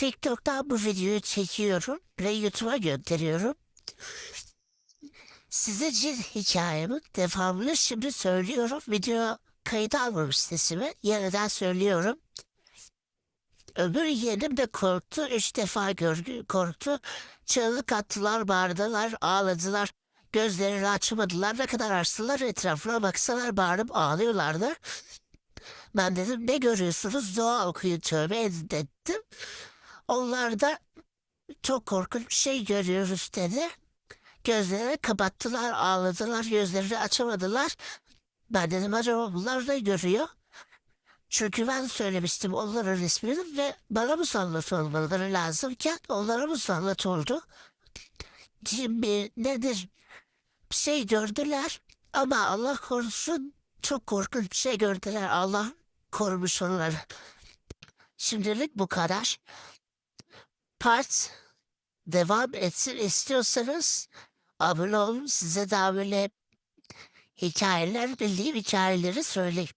TikTok'tan bu videoyu çekiyorum ve YouTube'a gönderiyorum. Size cin hikayemi devamlı şimdi söylüyorum. Video kayıt almamış sesimi. Yeniden söylüyorum. Öbür yeğenim de korktu. Üç defa gördü, korktu. Çığlık attılar, bağırdılar, ağladılar. Gözlerini açmadılar. Ne kadar açtılar etrafına baksalar bağırıp ağlıyorlardı. Ben dedim ne görüyorsunuz? Dua okuyun tövbe edin dedim. Onlar da çok korkunç bir şey görüyoruz dedi. Gözlerini kapattılar, ağladılar, gözlerini açamadılar. Ben dedim acaba bunlar ne görüyor? Çünkü ben söylemiştim onların ismini ve bana musallat olmaları lazımken onlara musallat oldu. Şimdi nedir? Bir şey gördüler ama Allah korusun çok korkunç bir şey gördüler. Allah korumuş onları. Şimdilik bu kadar. Part devam etsin istiyorsanız abone olun. Size daha böyle hikayeler bildiğim hikayeleri söyleyeyim.